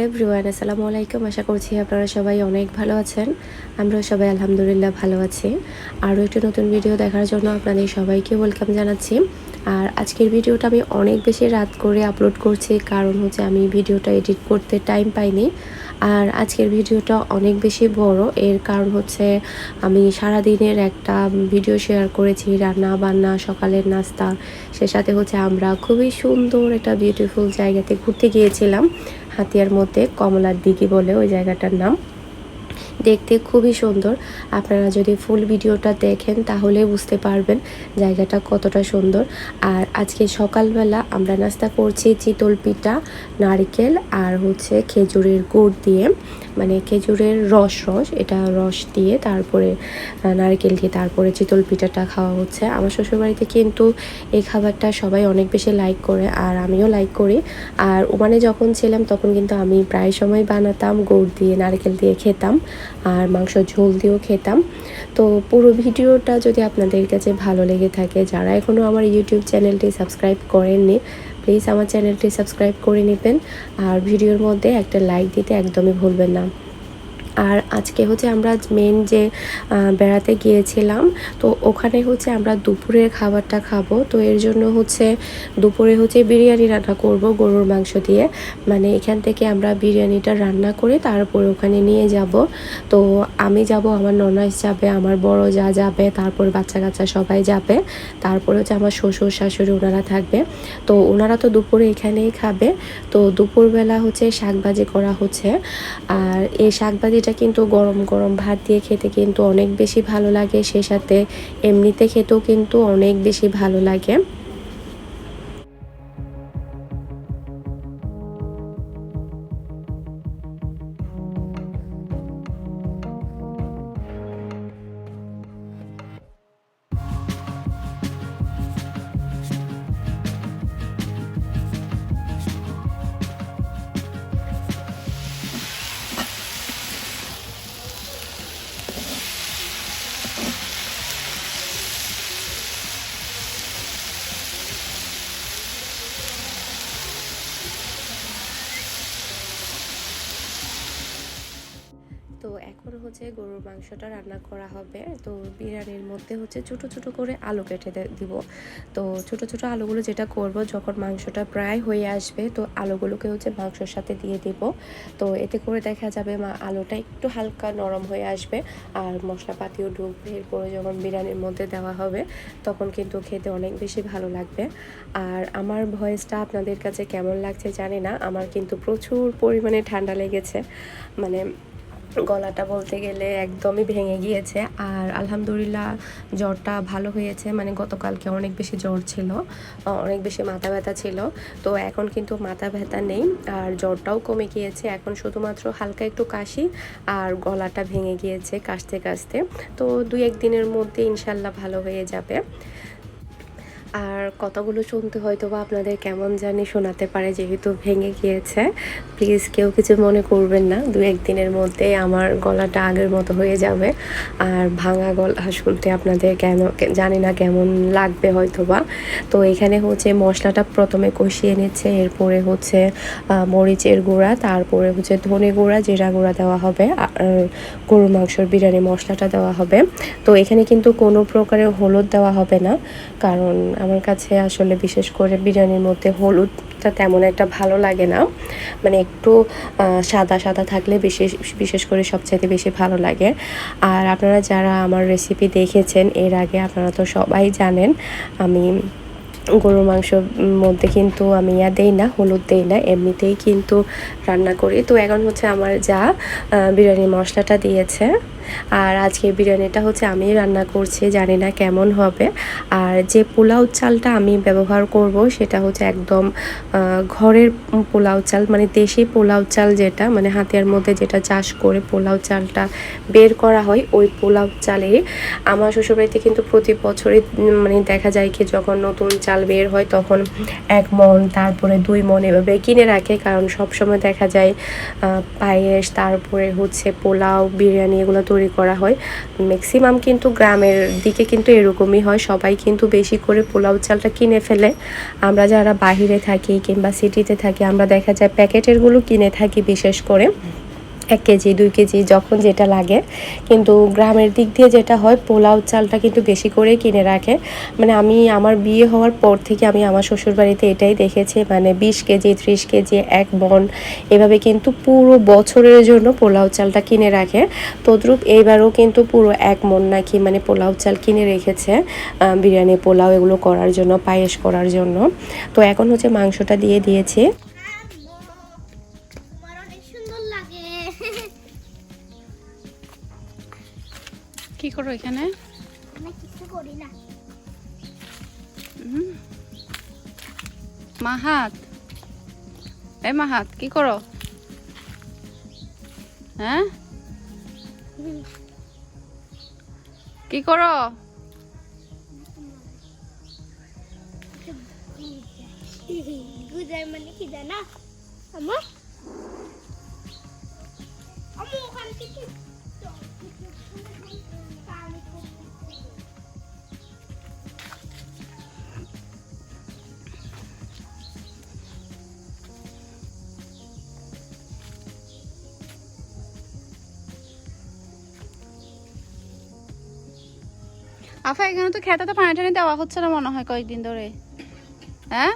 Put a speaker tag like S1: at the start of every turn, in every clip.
S1: Hello everyone, আসসালামু আলাইকুম। আশা করছি আপনারা সবাই অনেক ভালো আছেন। আমরাও সবাই আলহামদুলিল্লাহ ভালো আছি। আরও একটি নতুন ভিডিও দেখার জন্য আপনাদের সবাইকে ওয়েলকাম জানাচ্ছি। আর আজকের ভিডিওটা আমি অনেক বেশি রাত করে আপলোড করছি, কারণ হচ্ছে আমি ভিডিওটা এডিট করতে টাইম পাইনি। আর আজকের ভিডিওটা অনেক বেশি বড়। এর কারণ হচ্ছে আমি সারা দিনের একটা ভিডিও শেয়ার করেছি, রান্না বান্না, সকালের নাস্তা। সে সাথে হচ্ছে আমরা খুবই সুন্দর একটা বিউটিফুল জায়গাতে ঘুরতে গিয়েছিলাম, হাতিয়ার মধ্যে কমলার দিঘি বলে ওই জায়গাটার নাম। দেখতে খুবই সুন্দর। আপনারা যদি ফুল ভিডিওটা দেখেন তাহলে বুঝতে পারবেন জায়গাটা কতটা সুন্দর। আর আজকে সকালবেলা আমরা নাস্তা করছি চিতল পিঠা, নারকেল আর হচ্ছে খেজুরের গুড় দিয়ে। মানে খেজুরের রস রস, এটা রস দিয়ে তারপরে নারকেল দিয়ে তারপরে চিতল পিঠাটা খাওয়া হচ্ছে। আমার শ্বশুরবাড়িতে কিন্তু এই খাবারটা সবাই অনেক বেশি লাইক করে আর আমিও লাইক করি। আর ওমানে যখন ছিলাম তখন কিন্তু আমি প্রায় সময় বানাতাম, গুড় দিয়ে, নারকেল দিয়ে খেতাম। আর মাংস ঝোল দিয়েও খেতাম। তো পুরো ভিডিওটা যদি আপনাদের কাছে ভালো লেগে থাকে, যারা এখনও আমার ইউটিউব চ্যানেলটি সাবস্ক্রাইব করেননি প্লিজ আমার চ্যানেলটি সাবস্ক্রাইব করে নেবেন। আর ভিডিওর মধ্যে একটা লাইক দিতে একদমই ভুলবেন না। আর আজকে হচ্ছে আমরা মেন যে বেড়াতে গিয়েছিলাম, তো ওখানে হচ্ছে আমরা দুপুরের খাবারটা খাব। তো এর জন্য হচ্ছে দুপুরে হচ্ছে বিরিয়ানি রান্না করব গরুর মাংস দিয়ে। মানে এখান থেকে আমরা বিরিয়ানিটা রান্না করে তারপরে ওখানে নিয়ে যাব। তো আমি যাব, আমার ননাস যাবে, আমার বড় যা যাবে, তারপর বাচ্চা কাচ্চা সবাই যাবে। তারপরে হচ্ছে আমার শ্বশুর, শাশুড়ি ওনারা থাকবে। তো ওনারা তো দুপুরে এখানেই খাবে। তো দুপুরবেলা হচ্ছে শাকভাজি করা হচ্ছে। আর এই শাকভাজিটা কিন্তু গরম গরম ভাত দিয়ে খেতে কিন্তু অনেক বেশি ভালো লাগে। সে সাথে এমনিতে খেতেও কিন্তু অনেক বেশি ভালো লাগে। মাংসটা রান্না করা হবে। তো বিরিয়ানির মধ্যে হচ্ছে ছোট ছোট করে আলু কেটে দিব। তো ছোট ছোট আলুগুলো যেটা করব, যখন মাংসটা প্রায় হয়ে আসবে, তো আলুগুলোকে হচ্ছে মাংসর সাথে দিয়ে দিব। তো এতে করে দেখা যাবে মা, আলুটা একটু হালকা নরম হয়ে আসবে আর মশলাপাতিও ঢুকবে। এরপরে যখন বিরিয়ানির মধ্যে দেওয়া হবে, তখন কিন্তু খেতে অনেক বেশি ভালো লাগবে। আর আমার ভয়েসটা আপনাদের কাছে কেমন লাগছে জানি না, আমার কিন্তু প্রচুর পরিমাণে ঠান্ডা লেগেছে। মানে গলাটা বলতে গেলে একদমই ভেঙে গিয়েছে। আর আলহামদুলিল্লাহ জ্বরটা ভালো হয়েছে। মানে গতকালকে অনেক বেশি জ্বর ছিল অনেক বেশি মাথা ব্যথা ছিল। তো এখন কিন্তু মাথা ব্যথা নেই আর জ্বরটাও কমে গিয়েছে। এখন শুধুমাত্র হালকা একটু কাশি আর গলাটা ভেঙে গিয়েছে কাশতে কাশতে। তো দুই এক দিনের মধ্যে ইনশাল্লাহ ভালো হয়ে যাবে। আর কথাগুলো শুনতে হয়তো বা আপনাদের কেমন জানি শোনাতে পারে, যেহেতু ভেঙে গিয়েছে। প্লিজ কেউ কিছু মনে করবেন না, দু একদিনের মধ্যে আমার গলাটা আগের মতো হয়ে যাবে। আর ভাঙা গলা শুনতে আপনাদের কেন জানি না কেমন লাগবে হয়তো বা তো এখানে হচ্ছে মশলাটা প্রথমে কষিয়ে নিচ্ছে, এরপরে হচ্ছে মরিচের গুঁড়া, তারপরে হচ্ছে ধনে গুঁড়া, জিরা গুঁড়া দেওয়া হবে আর গরুর মাংসর বিরিয়ানি মশলাটা দেওয়া হবে। তো এখানে কিন্তু কোনো প্রকারের হলুদ দেওয়া হবে না, কারণ আমার কাছে আসলে বিশেষ করে বিরিয়ানির মধ্যে হলুদটা তেমন একটা ভালো লাগে না। মানে একটু সাদা সাদা থাকলে বিশেষ বিশেষ করে সবচাইতে বেশি ভালো লাগে। আর আপনারা যারা আমার রেসিপি দেখেছেন এর আগে আপনারা তো সবাই জানেন আমি গরুর মাংসর মধ্যে কিন্তু আমি ইয়া দেই না হলুদ দেই না এমনিতেই কিন্তু রান্না করি। তো এখন হচ্ছে আমার যা আহ, বিরিয়ানি মশলাটা দিয়েছে। আর আজকে বিরিয়ানিটা হচ্ছে আমি রান্না করছি, জানি না কেমন হবে। আর যে পোলাও চালটা আমি ব্যবহার করব সেটা হচ্ছে একদম ঘরের পোলাও চাল মানে দেশি পোলাও চাল যেটা মানে হাতিয়ার মধ্যে যেটা চাষ করে পোলাও চালটা বের করা হয়, ওই পোলাও চালে আমার শ্বশুরবাড়িতে কিন্তু প্রতি বছরই মানে দেখা যায় কি যখন নতুন চাল বের হয় তখন এক মন, তারপরে দুই মন এভাবে কিনে রাখে, কারণ সব সময় দেখা যায় পায়েস, তারপরে হচ্ছে পোলাও, বিরিয়ানি এগুলো তৈরি তৈরি করা হয়। ম্যাক্সিমাম কিন্তু গ্রামের দিকে কিন্তু এরকমই হয়। সবাই কিন্তু বেশি করে পোলাও চালটা কিনে ফেলে। আমরা যারা বাহিরে থাকি কিংবা সিটিতে থাকি, আমরা দেখা যায় প্যাকেটেরগুলো কিনে থাকি বিশেষ করে। এক কেজি, দুই কেজি, যখন যেটা লাগে। কিন্তু গ্রামের দিক দিয়ে যেটা হয়, পোলাও চালটা কিন্তু বেশি করেই কিনে রাখে। মানে আমি, আমার বিয়ে হওয়ার পর থেকে আমি আমার শ্বশুরবাড়িতে এটাই দেখেছি মানে বিশ কেজি, ত্রিশ কেজি, এক বন, এভাবে কিন্তু পুরো বছরের জন্য পোলাও চালটা কিনে রাখে। তদ্রুপ এইবারও কিন্তু পুরো এক মন নাকি মানে পোলাও চাল কিনে রেখেছে বিরিয়ানি, পোলাও এগুলো করার জন্য, পায়েস করার জন্য। তো এখন হচ্ছে মাংসটা দিয়ে দিয়েছি।
S2: করো এখানে?
S3: আমি কিছু করি না।
S2: মাহাত। এই মাহাত কি করো? হ্যাঁ? কি করো?
S3: গুজার মানে কি জানা? আমার আমি ওখান থেকে
S2: আফা, এখানে তো খেতে তো পানি টানি দেওয়া হচ্ছে না মনে হয় কয়েকদিন ধরে। হ্যাঁ?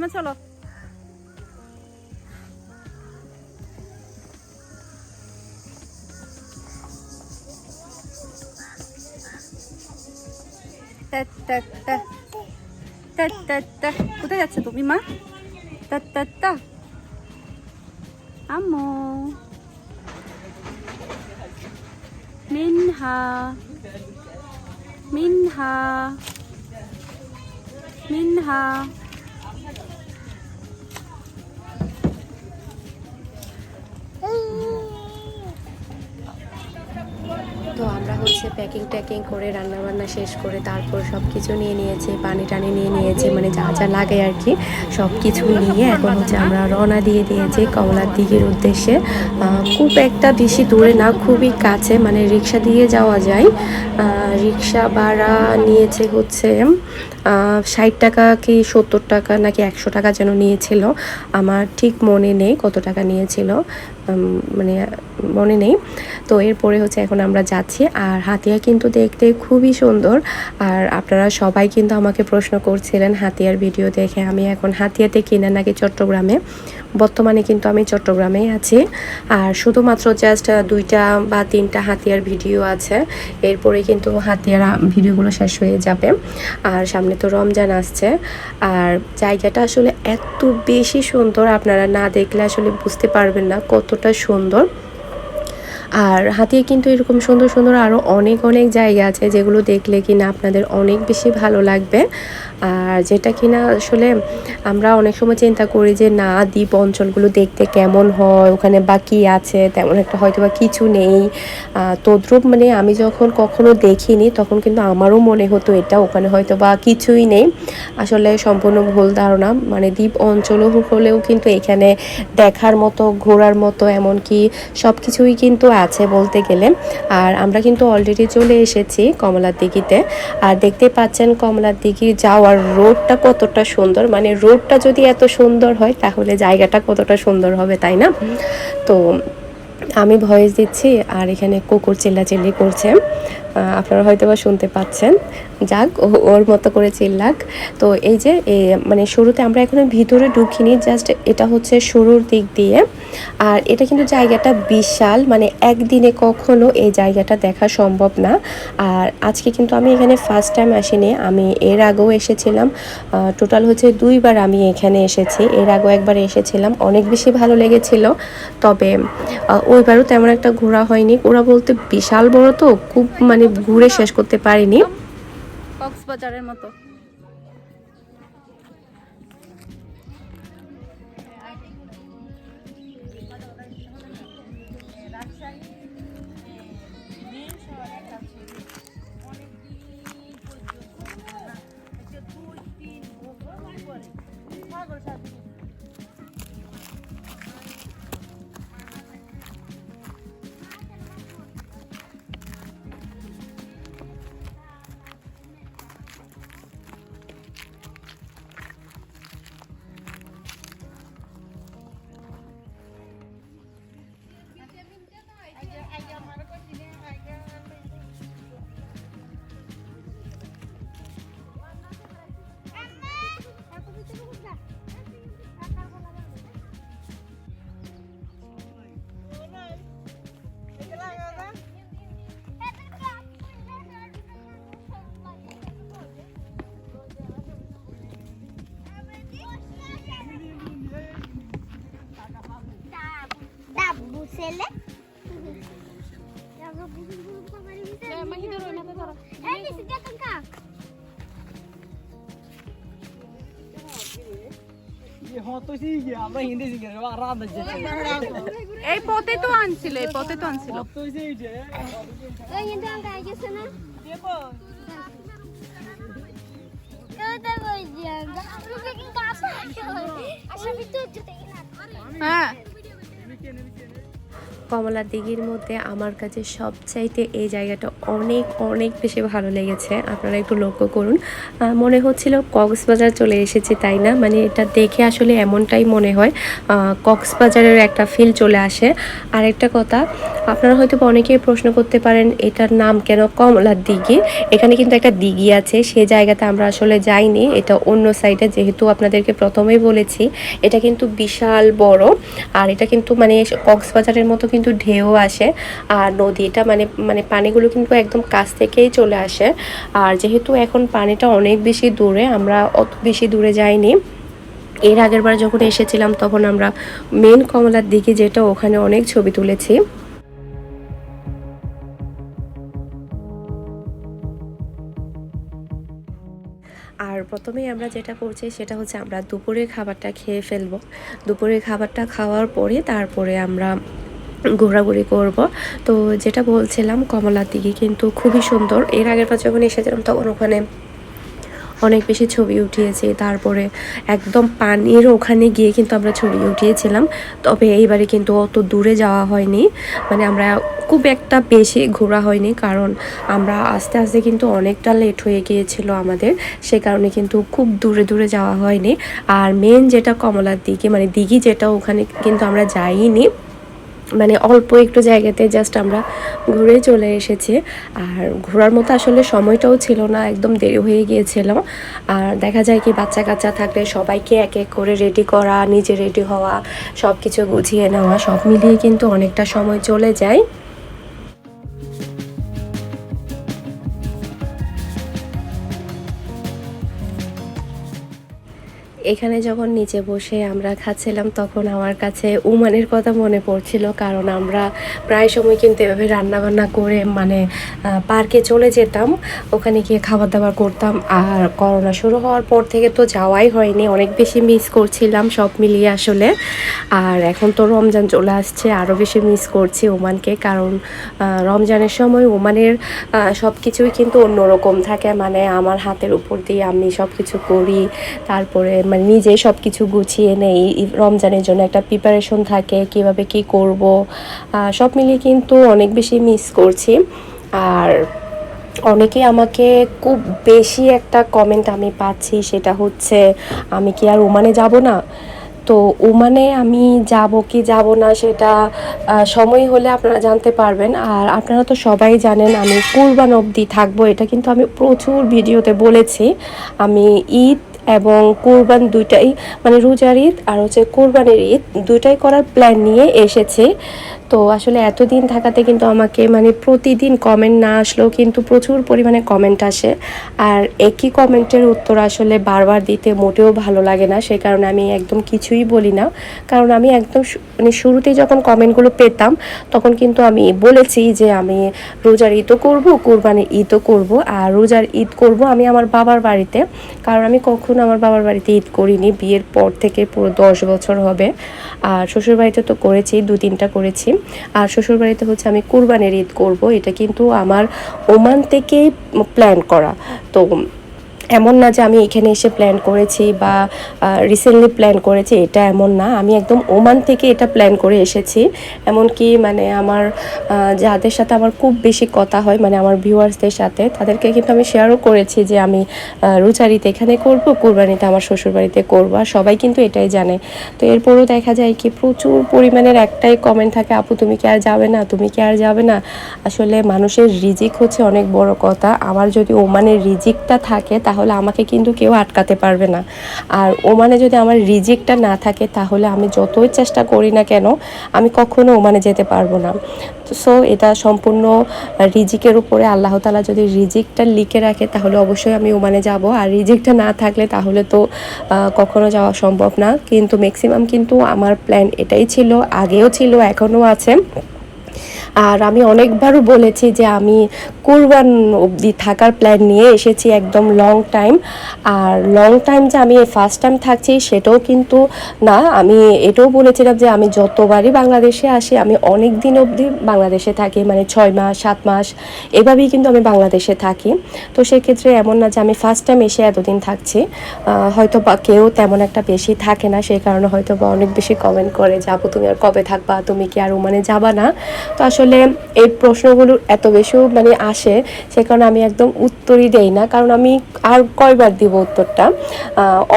S3: লিমা চলো তা, তা, তা। তা, তা, তা। কোথায় যাচ্ছে তুমি মা তা, তা, তা। আম্মু মিনহা মিনহা মিনহা
S1: হচ্ছে প্যাকিং ট্যাকিং করে রান্না বান্না শেষ করে তারপর সব কিছু নিয়ে নিয়েছে, পানি টানি নিয়ে নিয়েছে মানে যা যা লাগে আর কি সব কিছু নিয়ে এখন হচ্ছে আমরা রওনা দিয়ে দিয়েছি কমলার দিঘির উদ্দেশ্যে। খুব একটা বেশি দূরে না, খুবই কাছে মানে রিক্সা দিয়ে যাওয়া যায়। রিক্সা ভাড়া নিয়েছে হচ্ছে ষাট টাকা কি সত্তর টাকা নাকি একশো টাকা যেন নিয়েছিল। আমার ঠিক মনে নেই কত টাকা নিয়েছিল মানে মনে নেই। তো এরপরে হচ্ছে এখন আমরা যাচ্ছি, আর হাতিয়া কিন্তু দেখতে খুবই সুন্দর। আর আপনারা সবাই কিন্তু আমাকে প্রশ্ন করছিলেন হাতিয়ার ভিডিও দেখে, আমি এখন হাতিয়াতে কিনা নাকি চট্টগ্রামে? বর্তমানে কিন্তু আমি চট্টগ্রামেই আছি। আর শুধুমাত্র জাস্ট দুইটা বা তিনটা হাতিয়ার ভিডিও আছে। এরপরে কিন্তু হাতিয়ার ভিডিওগুলো শেষ হয়ে যাবে। আর সামনে তো রমজান আসছে। আর জায়গাটা আসলে এত বেশি সুন্দর, আপনারা না দেখলে আসলে বুঝতে পারবেন না কতটা সুন্দর। আর হাতিয়ে কিন্তু এরকম সুন্দর সুন্দর আরও অনেক অনেক জায়গা আছে যেগুলো দেখলে কিনা আপনাদের অনেক বেশি ভালো লাগবে। আর যেটা কিনা আসলে আমরা অনেক সময় চিন্তা করি যে, না, দ্বীপ অঞ্চলগুলো দেখতে কেমন হয়? ওখানে বা কী আছে? তেমন একটা হয়তো বা কিছু নেই। তদ্রূপ মানে আমি যখন কখনো দেখিনি, তখন কিন্তু আমারও মনে হতো এটা, ওখানে হয়তো বা কিছুই নেই। আসলে সম্পূর্ণ ভুল ধারণা। মানে দ্বীপ অঞ্চলও হলেও কিন্তু এখানে দেখার মতো, ঘোরার মতো এমনকি সব কিছুই কিন্তু আছে বলতে গেলে। আর আমরা কিন্তু অলরেডি চলে এসেছি কমলার দিঘিতে আর দেখতে পাচ্ছেন কমলার দিঘি যাওয়ার রোডটা কতটা সুন্দর মানে রোডটা যদি এত সুন্দর হয়, তাহলে জায়গাটা কতটা সুন্দর হবে, তাই না? তো আমি ভয়েস দিচ্ছি আর এখানে কুকুর চিল্লাচিল্লি করছে। আপনারা হয়তো বা শুনতে পাচ্ছেন। যাক ও- ওর মতো করে চিল্লাক। তো এই যে মানে শুরুতে আমরা এখনও ভিতরে ঢুকিনি জাস্ট এটা হচ্ছে শুরুর দিক দিয়ে। আর এটা কিন্তু জায়গাটা বিশাল মানে একদিনে কখনো এই জায়গাটা দেখা সম্ভব না। আর আজকে কিন্তু আমি এখানে ফার্স্ট টাইম আসিনি আমি এর আগেও এসেছিলাম। টোটাল হচ্ছে দুইবার আমি এখানে এসেছি। এর আগেও একবার এসেছিলাম অনেক বেশি ভালো লেগেছিল। তবে আহ, ওইবারও তেমন একটা ঘোরা হয়নি। ওরা বলতে বিশাল বড় তো, খুব মানে ঘুরে শেষ করতে পারিনি।
S3: কক্সবাজারের মতো।
S2: এই
S3: পথে তো আনছিল এই পথে তো আনছিল। হ্যাঁ।
S1: কমলা দিঘির মধ্যে আমার কাছে সবচাইতে এই জায়গাটা অনেক অনেক বেশি ভালো লেগেছে। আপনারা একটু লক্ষ্য করুন। মনে হচ্ছিল কক্সবাজার চলে এসেছি, তাই না? মানে এটা দেখে আসলে এমনটাই মনে হয়। কক্সবাজারের একটা ফিল চলে আসে। আর একটা কথা, আপনারা হয়তো অনেকেই প্রশ্ন করতে পারেন, এটার নাম কেন কমলা দিঘি? এখানে কিন্তু একটা দিঘি আছে সেই জায়গাতে আমরা আসলে যাইনি। এটা অন্য সাইডে যেহেতু আপনাদেরকে প্রথমেই বলেছি, এটা কিন্তু বিশাল বড়। আর এটা কিন্তু মানে কক্সবাজারের মতো কিন্তু ঢেউ আসে আর নদীটা মানে মানে পানিগুলো কিন্তু একদম কাছ থেকেই চলে আসে। আর যেহেতু এখন পানিটা অনেক বেশি দূরে, আমরা অত বেশি দূরে যাইনি। এর আগের বার যখন এসেছিলাম তখন আমরা মেন কমলার দিকে যেটা ওখানে অনেক ছবি তুলেছি। আর প্রথমেই আমরা যেটা করছি সেটা হচ্ছে আমরা দুপুরের খাবারটা খেয়ে ফেলব। দুপুরের খাবারটা খাওয়ার পরে তারপরে আমরা ঘোরাঘুরি করব। তো যেটা বলছিলাম কমলার দিকে কিন্তু খুবই সুন্দর। এর আগের বার যখন এসেছিলাম তখন ওখানে অনেক বেশি ছবি উঠিয়েছি। তারপরে একদম পানির ওখানে গিয়ে কিন্তু আমরা ছবি উঠিয়েছিলাম। তবে এইবারে কিন্তু অত দূরে যাওয়া হয়নি। মানে আমরা খুব একটা বেশি ঘোরা হয়নি কারণ আমরা আস্তে আস্তে কিন্তু অনেকটা লেট হয়ে গিয়েছিল আমাদের। সে কারণে কিন্তু খুব দূরে দূরে যাওয়া হয়নি। আর মেন যেটা কমলার দিকে মানে দিঘি যেটা ওখানে কিন্তু আমরা যাইনি। মানে অল্প একটু জায়গাতে জাস্ট আমরা ঘুরে চলে এসেছি। আর ঘোরার মতো আসলে সময়টাও ছিল না, একদম দেরি হয়ে গিয়েছিল। আর দেখা যায় কি বাচ্চা কাচ্চা থাকলে সবাইকে এক এক করে রেডি করা, নিজে রেডি হওয়া সব কিছু গুছিয়ে নেওয়া, সব মিলিয়ে কিন্তু অনেকটা সময় চলে যায়। এখানে যখন নিচে বসে আমরা খাচ্ছিলাম, তখন আমার কাছে উমানের কথা মনে পড়ছিল, কারণ আমরা প্রায় সময় কিন্তু এভাবে রান্না বান্না করে মানে পার্কে চলে যেতাম। ওখানে গিয়ে খাবার দাবার করতাম। আর করোনা শুরু হওয়ার পর থেকে তো যাওয়াই হয়নি, অনেক বেশি মিস করছিলাম সব মিলিয়ে আসলে। আর এখন তো রমজান চলে আসছে, আরও বেশি মিস করছি ওমানকে কারণ রমজানের সময় ওমানের সব কিছুই কিন্তু অন্যরকম থাকে। মানে আমার হাতের উপর দিয়ে আমি সব কিছু করি, তারপরে মানে নিজে সব কিছু গুছিয়ে নেই রমজানের জন্য একটা প্রিপারেশন থাকে, কীভাবে কি করব সব মিলিয়ে কিন্তু অনেক বেশি মিস করছি। আর অনেকে আমাকে খুব বেশি একটা কমেন্ট আমি পাচ্ছি, সেটা হচ্ছে, আমি কি আর ওমানে যাব না? তো ওমানে আমি যাব কি যাব না, সেটা সময় হলে আপনারা জানতে পারবেন। আর আপনারা তো সবাই জানেন, আমি কুরবান অবধি থাকব, এটা কিন্তু আমি প্রচুর ভিডিওতে বলেছি। আমি ঈদ এবং কোরবান দুইটাই মানে রোজার ঈদ আর হচ্ছে কোরবানির ঈদ, দুইটাই করার প্ল্যান নিয়ে এসেছে। তো আসলে এতদিন থাকাতে কিন্তু আমাকে মানে প্রতিদিন কমেন্ট না আসলেও কিন্তু প্রচুর পরিমাণে কমেন্ট আসে। আর একই কমেন্টের উত্তর আসলে বারবার দিতে মোটেও ভালো লাগে না। সেই কারণে আমি একদম কিছুই বলি না। কারণ আমি একদম মানে শুরুতেই যখন কমেন্টগুলো পেতাম, তখন কিন্তু আমি বলেছি যে আমি রোজার ঈদও করব, কোরবানির ঈদও করব। আর রোজার ঈদ করব আমি আমার বাবার বাড়িতে। কারণ আমি কখনো আমার বাবার বাড়িতে ঈদ করিনি। বিয়ের পর থেকে পুরো দশ বছর হবে। আর শ্বশুর বাড়িতে তো করেছি দু তিনটা করেছি। আর শ্বশুরবাড়িতে হচ্ছে আমি কোরবানির ঈদ করব। এটা কিন্তু আমার ওমান থেকেই প্ল্যান করা। তো এমন না যে আমি এখানে এসে প্ল্যান করেছি বা রিসেন্টলি প্ল্যান করেছি এটা এমন না। আমি একদম ওমান থেকে এটা প্ল্যান করে এসেছি। এমনকি মানে আমার যাদের সাথে আমার খুব বেশি কথা হয় মানে আমার ভিউয়ার্সদের সাথে তাদেরকে কিন্তু আমি শেয়ারও করেছি যে আমি আহ, রুচারিতে এখানে করব কোরবানিতে আমার শ্বশুরবাড়িতে করব আর সবাই কিন্তু এটাই জানে। তো এরপরও দেখা যায় কি প্রচুর পরিমাণের একটাই কমেন্ট থাকে আপু তুমি কি আর যাবে না? তুমি কি আর যাবে না? আসলে মানুষের রিজিক হচ্ছে অনেক বড় কথা। আমার যদি ওমানের রিজিকটা থাকে তাহলে আমাকে কিন্তু কেউ আটকাতে পারবে না। আর ওমানে যদি আমার রিজেক্টটা না থাকে, তাহলে আমি যতই চেষ্টা করি না কেন, আমি কখনো ওমানে যেতে পারব না। সো এটা সম্পূর্ণ রিজিকের উপরে আল্লাহ তালা যদি রিজিকটা লিখে রাখে, তাহলে অবশ্যই আমি ওমানে যাব। আর রিজিকটা না থাকলে তাহলে তো কখনো যাওয়া সম্ভব না। কিন্তু ম্যাক্সিমাম কিন্তু আমার প্ল্যান এটাই ছিল, আগেও ছিল, এখনও আছে। আর আমি অনেকবারও বলেছি যে আমি কোরবান অবধি থাকার প্ল্যান নিয়ে এসেছি একদম লং টাইম আর লং টাইম যে আমি ফার্স্ট টাইম থাকছি সেটাও কিন্তু না, আমি এটাও বলেছিলাম যে আমি যতবারই বাংলাদেশে আসি, আমি অনেক দিন অবধি বাংলাদেশে থাকি মানে ছয় মাস, সাত মাস, এভাবেই কিন্তু আমি বাংলাদেশে থাকি। তো সেক্ষেত্রে এমন না যে আমি ফার্স্ট টাইম এসে এতদিন থাকছি। হয়তো বা কেউ তেমন একটা বেশি থাকে না, সেই কারণে হয়তো বা অনেক বেশি কমেন্ট করে যাব তুমি আর কবে থাকবা? তুমি কি আর ওমানে যাবা না? তো আসলে এই প্রশ্নগুলো এত বেশি মানে আসে, সে কারণে আমি একদম উত্তরই দেই না। কারণ আমি আর কয়বার দিব উত্তরটা।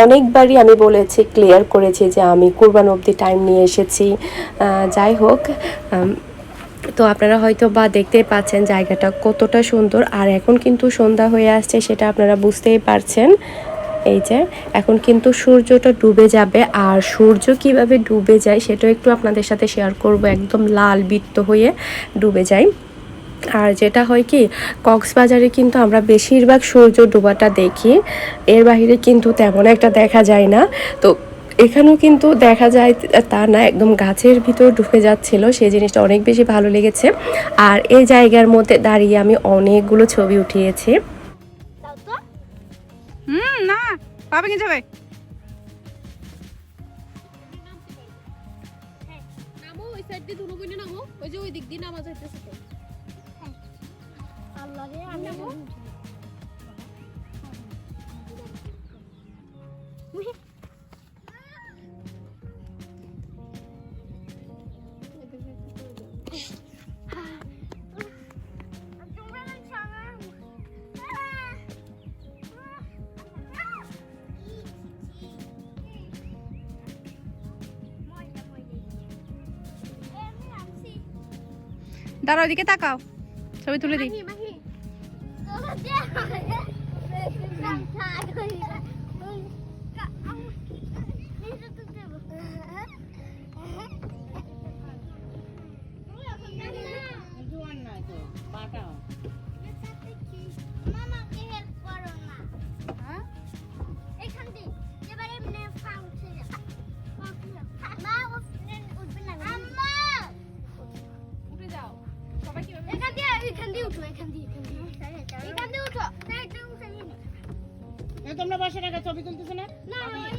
S1: অনেকবারই আমি বলেছি ক্লিয়ার করেছি যে আমি কোরবান অবধি টাইম নিয়ে এসেছি। যাই হোক তো আপনারা হয়তো বা দেখতেই পাচ্ছেন জায়গাটা কতটা সুন্দর। আর এখন কিন্তু সন্ধ্যা হয়ে আসছে, সেটা আপনারা বুঝতেই পারছেন। এই যে, এখন কিন্তু সূর্যটা ডুবে যাবে। আর সূর্য কীভাবে ডুবে যায় সেটা একটু আপনাদের সাথে শেয়ার করব। একদম লাল বৃত্ত হয়ে ডুবে যায়। আর যেটা হয় কি, কক্সবাজারে কিন্তু আমরা বেশিরভাগ সূর্য ডোবাটা দেখি। এর বাইরে কিন্তু তেমন একটা দেখা যায় না। তো এখানেও কিন্তু দেখা যায়, তা না, একদম গাছের ভিতর ঢুকে যাচ্ছিল। সেই জিনিসটা অনেক বেশি ভালো লেগেছে। আর এই জায়গার মধ্যে দাঁড়িয়ে আমি অনেকগুলো ছবি উঠিয়েছি।
S3: হুম না পাবে কি যাবে? দাঁড়াও ওদিকে তাকাও। ছবি তুলে দিই।
S4: তোমরা বসে টাকা ছবি তুলতেছো না?
S2: না আমি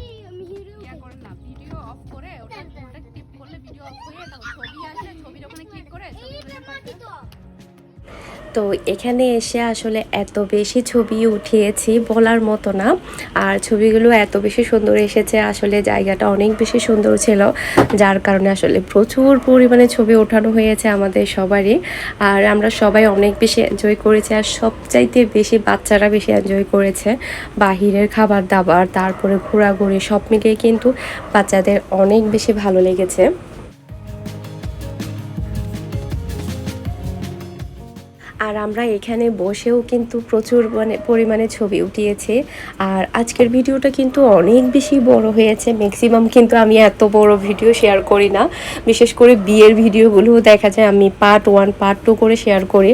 S2: হিরো
S5: করেন না ভিডিও অফ করে ওটা ওটা ক্লিক করলে ভিডিও অফ হয়ে ছবি আসে ছবি যখন ক্লিক করে ছবি
S2: যে মাটি তো
S1: এখানে এসে আসলে এত বেশি ছবি উঠিয়েছি বলার মতো না। আর ছবিগুলো এত বেশি সুন্দর এসেছে, আসলে জায়গাটা অনেক বেশি সুন্দর ছিল, যার কারণে আসলে প্রচুর পরিমাণে ছবি ওঠানো হয়েছে আমাদের সবারই। আর আমরা সবাই অনেক বেশি এনজয় করেছি, আর সবচাইতে বেশি বাচ্চারা বেশি এনজয় করেছে বাহিরের খাবার দাবার, তারপরে ঘোরাঘুরি, সব মিলিয়ে কিন্তু বাচ্চাদের অনেক বেশি ভালো লেগেছে। আর আমরা এখানে বসেও কিন্তু প্রচুর মানে পরিমাণে ছবি উঠিয়েছি। আর আজকের ভিডিওটা কিন্তু অনেক বেশি বড় হয়েছে। ম্যাক্সিমাম কিন্তু আমি এত বড় ভিডিও শেয়ার করি না। বিশেষ করে বিয়ের ভিডিওগুলোও দেখা যায়, আমি পার্ট ওয়ান পার্ট টু করে শেয়ার করি।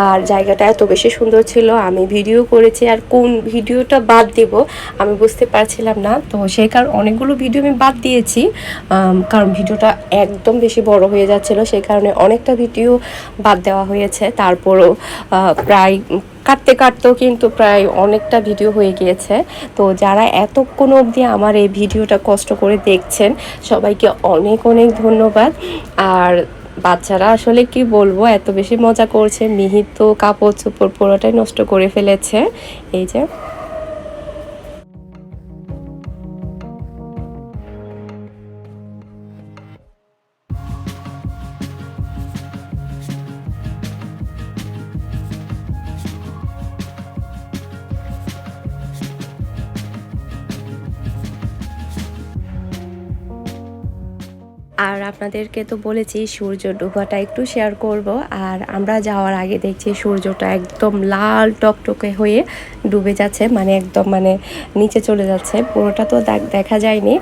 S1: আর জায়গাটা এত বেশি সুন্দর ছিল, আমি ভিডিও করেছি। আর কোন ভিডিওটা বাদ দিব, আমি বুঝতে পারছিলাম না। তো সেই কারণ অনেকগুলো ভিডিও আমি বাদ দিয়েছি। কারণ ভিডিওটা একদম বেশি বড় হয়ে যাচ্ছিল সেই কারণে অনেকটা ভিডিও বাদ দেওয়া হয়েছে। তারপরও প্রায় কাটতে কাটতেও কিন্তু প্রায় অনেকটা ভিডিও হয়ে গিয়েছে। তো যারা এতক্ষণ অবধি আমার এই ভিডিওটা কষ্ট করে দেখছেন, সবাইকে অনেক অনেক ধন্যবাদ। আর বাচ্চারা আসলে কি বলব, এত বেশি মজা করছে মিহিত কাপড় চোপড় পুরোটাই নষ্ট করে ফেলেছে। এই যে আর আপনাদেরকে তো বলেছি, সূর্য ডোবাটা একটু শেয়ার করব। আর আমরা যাওয়ার আগে দেখছি সূর্যটা একদম লাল টকটকে হয়ে ডুবে যাচ্ছে মানে একদম মানে নিচে চলে যাচ্ছে। পুরোটা তো দেখা যায়নি।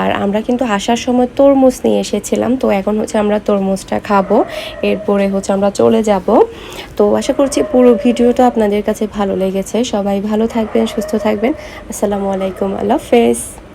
S1: আর আমরা কিন্তু আসার সময় তরমুজ নিয়ে এসেছিলাম, তো এখন হচ্ছে আমরা তরমুজটা খাব। এরপরে হচ্ছে আমরা চলে যাব। তো আশা করছি পুরো ভিডিওটা আপনাদের কাছে ভালো লেগেছে। সবাই ভালো থাকবেন, সুস্থ থাকবেন। আসসালামু আলাইকুম, আল্লাহ হাফেজ।